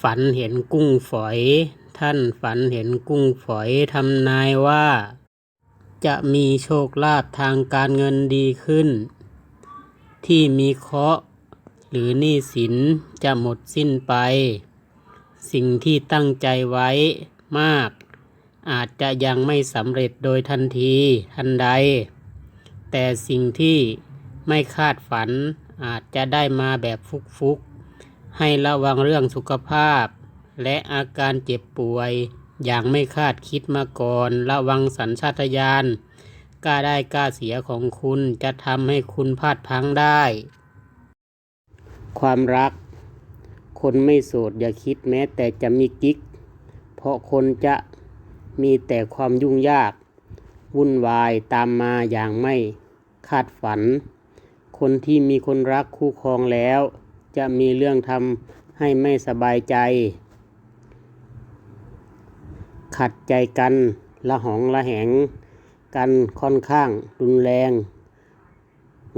ฝันเห็นกุ้งฝอย ท่านฝันเห็นกุ้งฝอยทำนายว่า จะมีโชคลาภทางการเงินดีขึ้น ที่มีเคราะห์หรือหนี้สินจะหมดสิ้นไป สิ่งที่ตั้งใจไว้มาก อาจจะยังไม่สำเร็จโดยทันทีทันใด แต่สิ่งที่ไม่คาดฝันอาจจะได้มาแบบฟุกๆ ให้ระวังเรื่องสุขภาพ และอาการเจ็บป่วย อย่างไม่คาดคิดมาก่อน ระวังสัญชาตญาณกล้าได้กล้าเสียของคุณจะทำให้คุณพลาดพังได้ ความรัก คนไม่โสดอย่าคิดแม้แต่จะมีกิ๊ก เพราะคนจะมีแต่ความยุ่งยาก วุ่นวายตามมาอย่างไม่คาดฝัน คนที่มีคนรักคู่ครองแล้ว จะมีเรื่องทำให้ไม่สบายใจ ขัดใจกันละหองละแหง กันค่อนข้างรุนแรง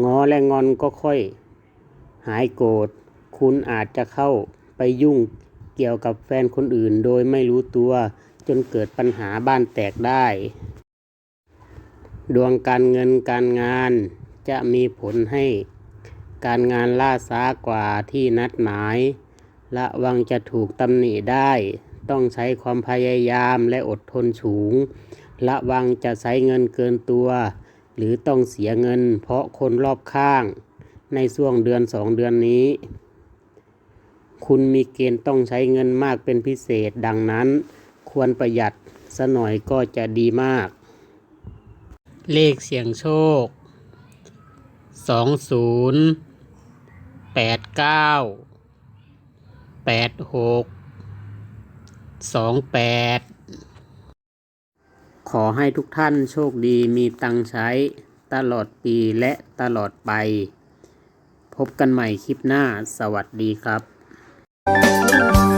งอและงอนก็ค่อย หายโกรธ คุณอาจจะเข้าไปยุ่งเกี่ยวกับแฟนคนอื่นโดยไม่รู้ตัวจนเกิดปัญหาบ้านแตกได้ ดวงการเงินการงานจะมีผลให้ การงานล่าช้ากว่าที่นัดหมาย ระวังจะถูกตำหนิได้ ต้องใช้ความพยายามและอดทนสูง ระวังจะใช้เงินเกินตัว หรือต้องเสียเงิน เพราะคนรอบข้าง ในช่วงเดือนสองเดือนนี้ คุณมีเกณฑ์ต้องใช้เงินมากเป็นพิเศษดังนั้น ควรประหยัดสะหน่อยก็จะดีมาก เลขเสียงโชคสองศูนย์ แปดเก้าแปดหกสองแปดขอให้ทุกท่านโชคดีมีตังใช้ตลอดปีและตลอดไป พบกันใหม่คลิปหน้าสวัสดีครับ